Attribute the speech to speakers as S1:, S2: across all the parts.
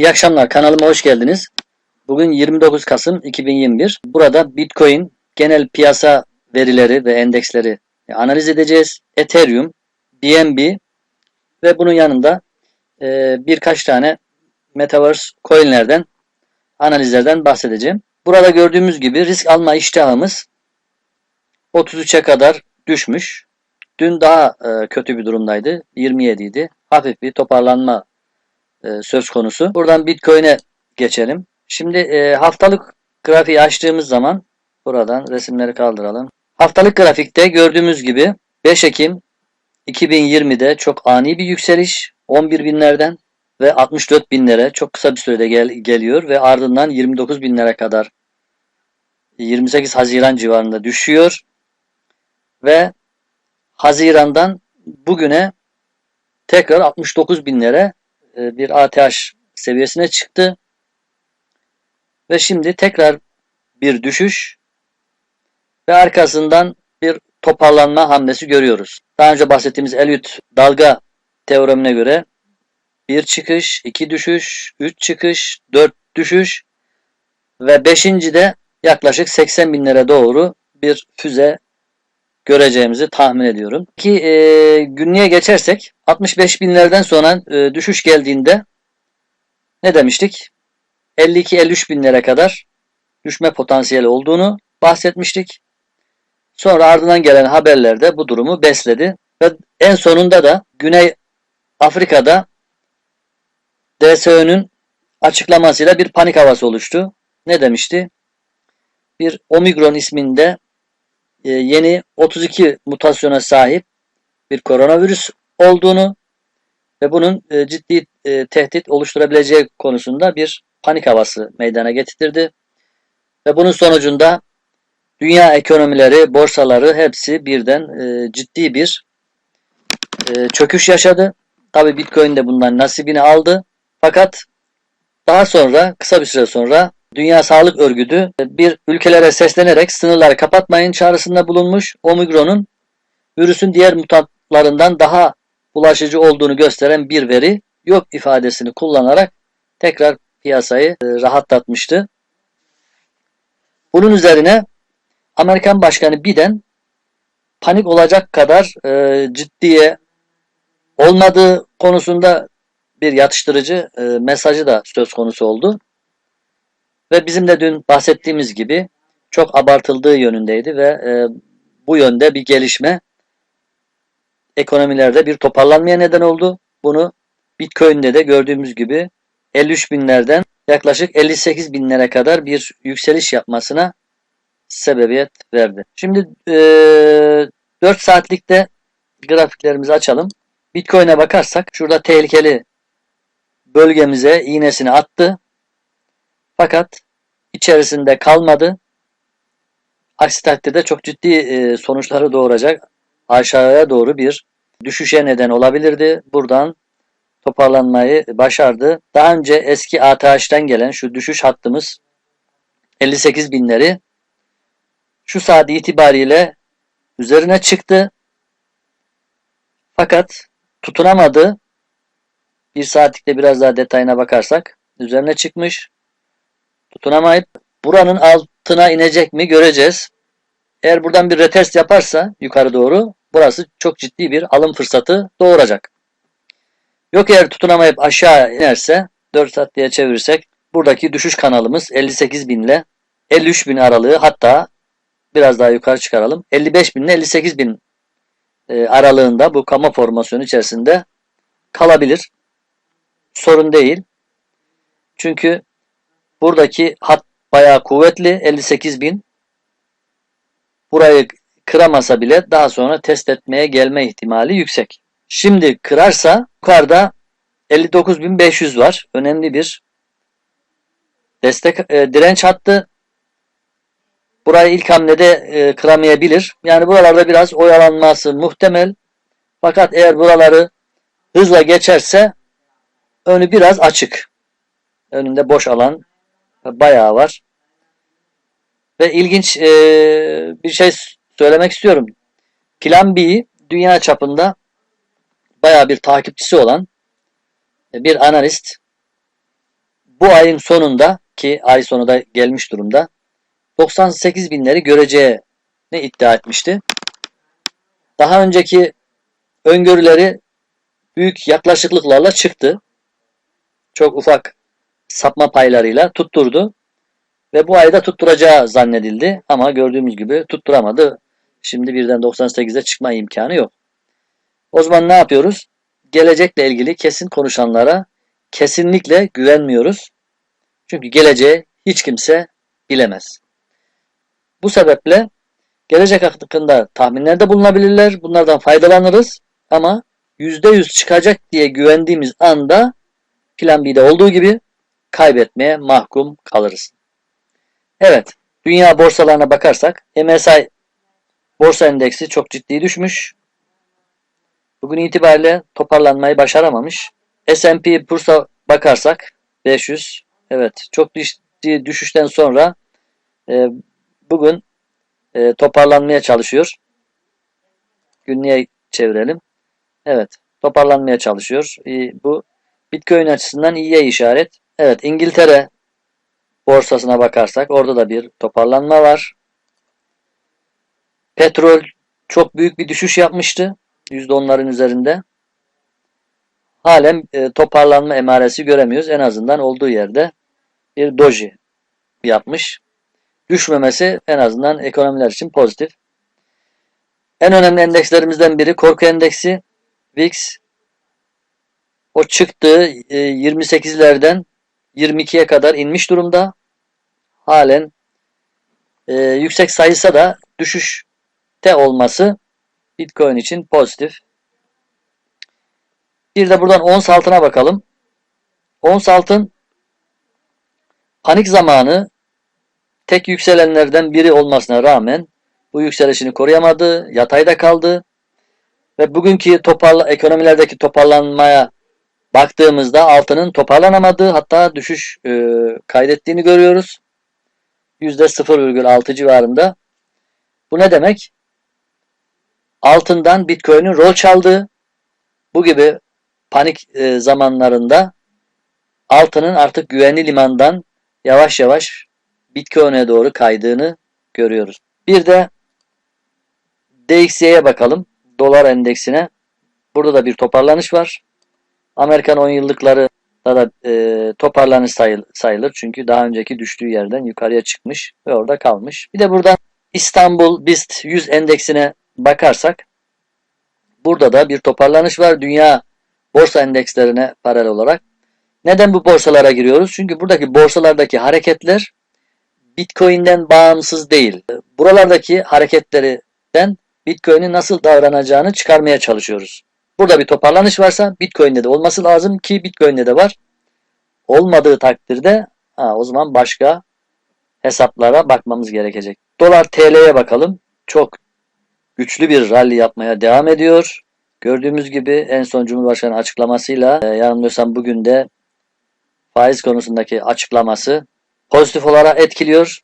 S1: İyi akşamlar. Kanalıma hoş geldiniz. Bugün 29 Kasım 2021. Burada Bitcoin genel piyasa verileri ve endeksleri analiz edeceğiz. Ethereum, BNB ve bunun yanında e, birkaç tane Metaverse coinlerden analizlerden bahsedeceğim. Burada gördüğümüz gibi risk alma iştahımız 33'e kadar düşmüş. Dün daha e, kötü bir durumdaydı. 27 idi. Hafif bir toparlanma e, söz konusu. Buradan Bitcoin'e geçelim. Şimdi e, haftalık grafiği açtığımız zaman buradan resimleri kaldıralım. Haftalık grafikte gördüğümüz gibi 5 Ekim 2020'de çok ani bir yükseliş 11 binlerden ve 64 binlere çok kısa bir sürede gel geliyor ve ardından 29 binlere kadar 28 Haziran civarında düşüyor ve Haziran'dan bugüne tekrar 69 binlere bir ATH seviyesine çıktı. Ve şimdi tekrar bir düşüş ve arkasından bir toparlanma hamlesi görüyoruz. Daha önce bahsettiğimiz Elliot dalga teoremine göre bir çıkış, iki düşüş, üç çıkış, dört düşüş ve beşinci de yaklaşık 80 binlere doğru bir füze göreceğimizi tahmin ediyorum. Ki e, günlüğe geçersek 65 binlerden sonra e, düşüş geldiğinde ne demiştik? 52-53 binlere kadar düşme potansiyeli olduğunu bahsetmiştik. Sonra ardından gelen haberlerde bu durumu besledi ve en sonunda da Güney Afrika'da DSÖ'nün açıklamasıyla bir panik havası oluştu. Ne demişti? Bir Omikron isminde yeni 32 mutasyona sahip bir koronavirüs olduğunu ve bunun e, ciddi e, tehdit oluşturabileceği konusunda bir panik havası meydana getirdi. Ve bunun sonucunda dünya ekonomileri, borsaları hepsi birden ciddi bir çöküş yaşadı. Tabi Bitcoin de bundan nasibini aldı. Fakat daha sonra kısa bir süre sonra Dünya Sağlık Örgütü bir ülkelere seslenerek sınırları kapatmayın çağrısında bulunmuş. Omikron'un virüsün diğer mutantlarından daha bulaşıcı olduğunu gösteren bir veri yok ifadesini kullanarak tekrar piyasayı e, rahatlatmıştı. Bunun üzerine Amerikan Başkanı Biden panik olacak kadar e, ciddiye olmadığı konusunda bir yatıştırıcı e, mesajı da söz konusu oldu. Ve bizim de dün bahsettiğimiz gibi çok abartıldığı yönündeydi ve e, bu yönde bir gelişme ekonomilerde bir toparlanmaya neden oldu. Bunu Bitcoin'de de gördüğümüz gibi 53 binlerden yaklaşık 58 binlere kadar bir yükseliş yapmasına sebebiyet verdi. Şimdi e, 4 saatlikte grafiklerimizi açalım. Bitcoin'e bakarsak şurada tehlikeli bölgemize iğnesini attı. Fakat içerisinde kalmadı. Aksi takdirde çok ciddi e, sonuçları doğuracak aşağıya doğru bir düşüşe neden olabilirdi. Buradan toparlanmayı başardı. Daha önce eski ATH'den gelen şu düşüş hattımız 58 binleri şu saat itibariyle üzerine çıktı. Fakat tutunamadı. Bir saatlikte biraz daha detayına bakarsak üzerine çıkmış tutunamayıp buranın altına inecek mi göreceğiz. Eğer buradan bir retest yaparsa yukarı doğru burası çok ciddi bir alım fırsatı doğuracak. Yok eğer tutunamayıp aşağı inerse 4 saat diye çevirirsek buradaki düşüş kanalımız 58 bin ile 53 bin aralığı hatta biraz daha yukarı çıkaralım. 55 bin ile 58 bin e, aralığında bu kama formasyonu içerisinde kalabilir. Sorun değil. Çünkü Buradaki hat bayağı kuvvetli 58 bin. Burayı kıramasa bile daha sonra test etmeye gelme ihtimali yüksek. Şimdi kırarsa yukarıda 59.500 var. Önemli bir destek e, direnç hattı. Burayı ilk hamlede e, kıramayabilir. Yani buralarda biraz oyalanması muhtemel. Fakat eğer buraları hızla geçerse önü biraz açık. Önünde boş alan bayağı var. Ve ilginç e, bir şey söylemek istiyorum. Plan B dünya çapında bayağı bir takipçisi olan bir analist bu ayın sonunda ki ay sonu da gelmiş durumda 98 binleri göreceğini iddia etmişti. Daha önceki öngörüleri büyük yaklaşıklıklarla çıktı. Çok ufak sapma paylarıyla tutturdu. Ve bu ayda tutturacağı zannedildi ama gördüğümüz gibi tutturamadı. Şimdi birden 98'e çıkma imkanı yok. O zaman ne yapıyoruz? Gelecekle ilgili kesin konuşanlara kesinlikle güvenmiyoruz. Çünkü geleceği hiç kimse bilemez. Bu sebeple gelecek hakkında tahminlerde bulunabilirler. Bunlardan faydalanırız ama %100 çıkacak diye güvendiğimiz anda plan B'de olduğu gibi kaybetmeye mahkum kalırız. Evet, dünya borsalarına bakarsak MSI borsa endeksi çok ciddi düşmüş. Bugün itibariyle toparlanmayı başaramamış. S&P Bursa bakarsak 500 evet çok ciddi düşüşten sonra e, bugün e, toparlanmaya çalışıyor. Günlüğe çevirelim. Evet toparlanmaya çalışıyor. E, bu Bitcoin açısından iyiye işaret. Evet İngiltere borsasına bakarsak orada da bir toparlanma var. Petrol çok büyük bir düşüş yapmıştı. %10'ların üzerinde. Halen e, toparlanma emaresi göremiyoruz. En azından olduğu yerde bir doji yapmış. Düşmemesi en azından ekonomiler için pozitif. En önemli endekslerimizden biri korku endeksi. VIX o çıktığı e, 28'lerden 22'ye kadar inmiş durumda. Halen e, yüksek sayısa da düşüşte olması Bitcoin için pozitif. Bir de buradan ons altına bakalım. Ons altın panik zamanı tek yükselenlerden biri olmasına rağmen bu yükselişini koruyamadı, yatayda kaldı ve bugünkü toparla ekonomilerdeki toparlanmaya baktığımızda altının toparlanamadığı hatta düşüş e, kaydettiğini görüyoruz. %0,6 civarında. Bu ne demek? Altından Bitcoin'in rol çaldığı bu gibi panik e, zamanlarında altının artık güvenli limandan yavaş yavaş Bitcoin'e doğru kaydığını görüyoruz. Bir de DXY'ye bakalım. Dolar endeksine. Burada da bir toparlanış var. Amerikan 10 yıllıkları da, da e, toparlanış sayıl, sayılır. Çünkü daha önceki düştüğü yerden yukarıya çıkmış ve orada kalmış. Bir de buradan İstanbul BIST 100 endeksine bakarsak burada da bir toparlanış var. Dünya borsa endekslerine paralel olarak. Neden bu borsalara giriyoruz? Çünkü buradaki borsalardaki hareketler Bitcoin'den bağımsız değil. Buralardaki hareketlerden Bitcoin'in nasıl davranacağını çıkarmaya çalışıyoruz. Burada bir toparlanış varsa Bitcoin'de de olması lazım ki Bitcoin'de de var. Olmadığı takdirde ha, o zaman başka hesaplara bakmamız gerekecek. Dolar TL'ye bakalım. Çok güçlü bir rally yapmaya devam ediyor. Gördüğümüz gibi en son Cumhurbaşkanı açıklamasıyla e, yanılmıyorsam bugün de faiz konusundaki açıklaması pozitif olarak etkiliyor.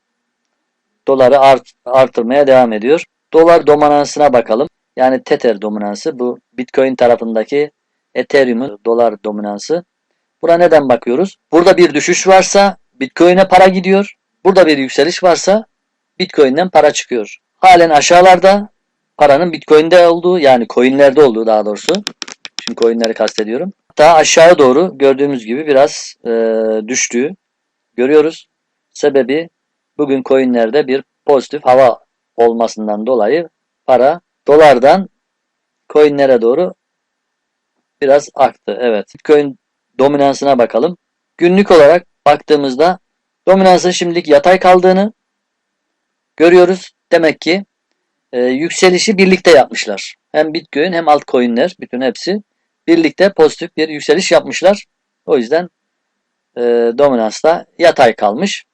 S1: Doları art, artırmaya devam ediyor. Dolar dominansına bakalım. Yani Tether dominansı bu Bitcoin tarafındaki Ethereum'un dolar dominansı. Buna neden bakıyoruz? Burada bir düşüş varsa Bitcoin'e para gidiyor. Burada bir yükseliş varsa Bitcoin'den para çıkıyor. Halen aşağılarda paranın Bitcoin'de olduğu yani coinlerde olduğu daha doğrusu. Şimdi coinleri kastediyorum. Hatta aşağı doğru gördüğümüz gibi biraz e, düştüğü görüyoruz. Sebebi bugün coinlerde bir pozitif hava olmasından dolayı para dolardan coinlere doğru biraz aktı. Evet. Bitcoin dominansına bakalım. Günlük olarak baktığımızda dominansın şimdilik yatay kaldığını görüyoruz. Demek ki e, yükselişi birlikte yapmışlar. Hem Bitcoin hem altcoin'ler bütün hepsi birlikte pozitif bir yükseliş yapmışlar. O yüzden e, dominans da yatay kalmış.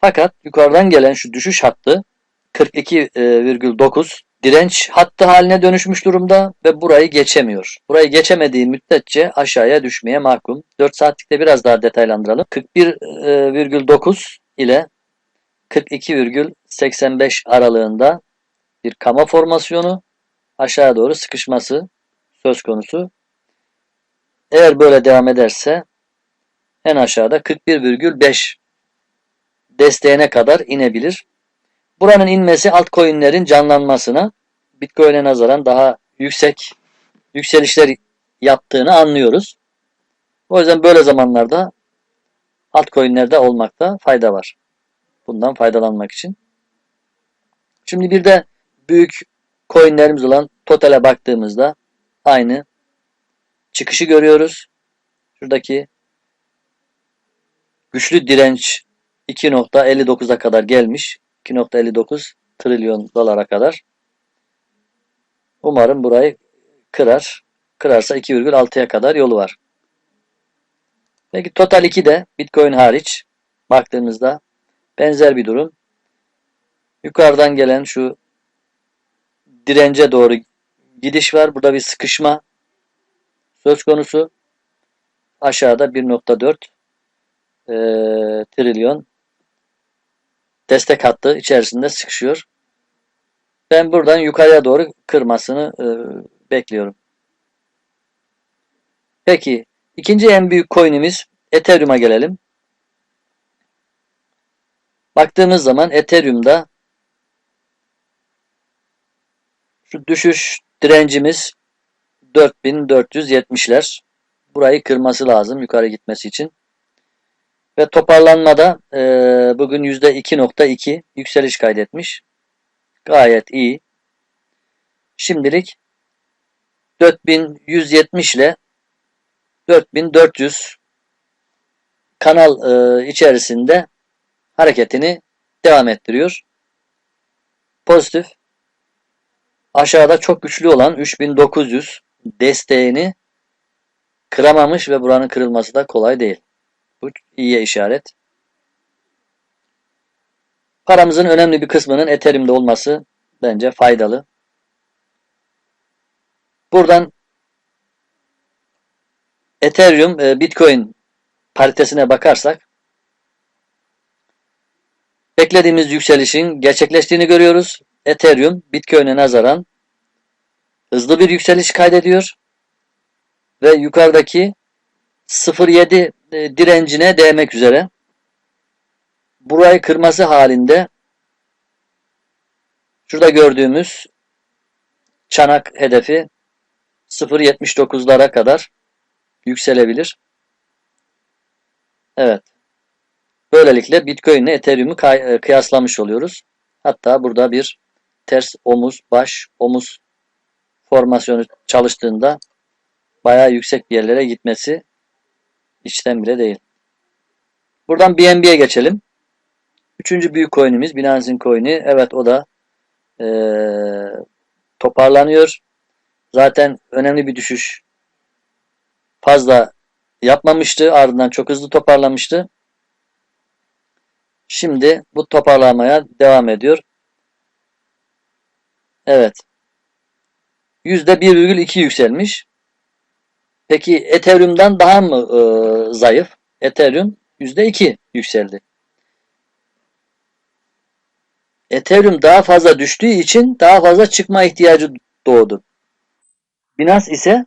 S1: Fakat yukarıdan gelen şu düşüş hattı 42,9 direnç hattı haline dönüşmüş durumda ve burayı geçemiyor. Burayı geçemediği müddetçe aşağıya düşmeye mahkum. 4 saatlikte biraz daha detaylandıralım. 41,9 ile 42,85 aralığında bir kama formasyonu aşağı doğru sıkışması söz konusu. Eğer böyle devam ederse en aşağıda 41,5 desteğine kadar inebilir. Buranın inmesi altcoin'lerin canlanmasına Bitcoin'e nazaran daha yüksek yükselişler yaptığını anlıyoruz. O yüzden böyle zamanlarda altcoin'lerde olmakta fayda var. Bundan faydalanmak için. Şimdi bir de büyük coin'lerimiz olan Total'e baktığımızda aynı çıkışı görüyoruz. Şuradaki güçlü direnç 2.59'a kadar gelmiş. 2.59 trilyon dolara kadar. Umarım burayı kırar. Kırarsa 2,6'ya kadar yolu var. Peki Total 2'de Bitcoin hariç baktığımızda benzer bir durum. Yukarıdan gelen şu dirence doğru gidiş var. Burada bir sıkışma söz konusu. Aşağıda 1.4 e, trilyon destek hattı içerisinde sıkışıyor. Ben buradan yukarıya doğru kırmasını e, bekliyorum. Peki ikinci en büyük coin'imiz Ethereum'a gelelim. Baktığımız zaman Ethereum'da şu düşüş direncimiz 4470'ler. Burayı kırması lazım yukarı gitmesi için. Ve toparlanmada e, bugün %2.2 yükseliş kaydetmiş. Gayet iyi. Şimdilik 4170 ile 4400 kanal e, içerisinde hareketini devam ettiriyor. Pozitif. Aşağıda çok güçlü olan 3900 desteğini kıramamış ve buranın kırılması da kolay değil. Bu iyiye işaret. Paramızın önemli bir kısmının Ethereum'da olması bence faydalı. Buradan Ethereum e, Bitcoin paritesine bakarsak beklediğimiz yükselişin gerçekleştiğini görüyoruz. Ethereum Bitcoin'e nazaran hızlı bir yükseliş kaydediyor ve yukarıdaki 0.7 e, direncine değmek üzere. Burayı kırması halinde şurada gördüğümüz çanak hedefi 0.79'lara kadar yükselebilir. Evet. Böylelikle Bitcoin ile Ethereum'u e, kıyaslamış oluyoruz. Hatta burada bir ters omuz, baş, omuz formasyonu çalıştığında bayağı yüksek bir yerlere gitmesi içten bile değil. Buradan BNB'ye geçelim. Üçüncü büyük coin'imiz Binance'in coin'i. Evet o da ee, toparlanıyor. Zaten önemli bir düşüş fazla yapmamıştı. Ardından çok hızlı toparlamıştı. Şimdi bu toparlamaya devam ediyor. Evet. %1,2 yükselmiş. Peki Ethereum'dan daha mı e, zayıf? Ethereum %2 yükseldi. Ethereum daha fazla düştüğü için daha fazla çıkma ihtiyacı doğdu. Binance ise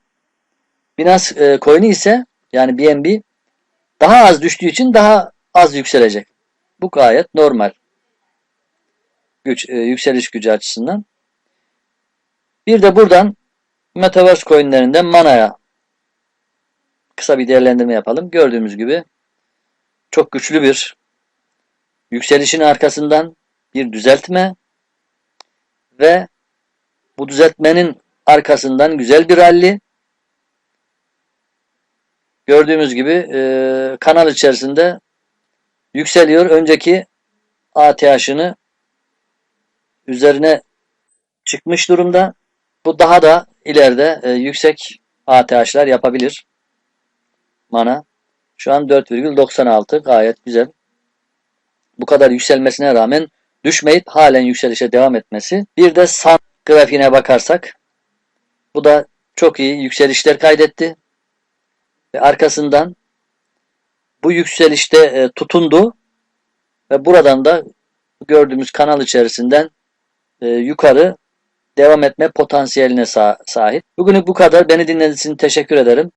S1: Binance e, coin'i ise yani BNB daha az düştüğü için daha az yükselecek. Bu gayet normal. Güç, e, yükseliş gücü açısından. Bir de buradan Metaverse coinlerinden Mana'ya kısa bir değerlendirme yapalım. Gördüğümüz gibi çok güçlü bir yükselişin arkasından bir düzeltme ve bu düzeltmenin arkasından güzel bir rally gördüğümüz gibi e, kanal içerisinde yükseliyor. Önceki ATH'ını üzerine çıkmış durumda. Bu daha da ileride e, yüksek ATH'lar yapabilir. Mana. Şu an 4,96 gayet güzel. Bu kadar yükselmesine rağmen düşmeyip halen yükselişe devam etmesi. Bir de SAN grafiğine bakarsak bu da çok iyi yükselişler kaydetti. Ve arkasından bu yükselişte e, tutundu ve buradan da gördüğümüz kanal içerisinden e, yukarı devam etme potansiyeline sahip. Bugünlük bu kadar. Beni dinlediğiniz için teşekkür ederim.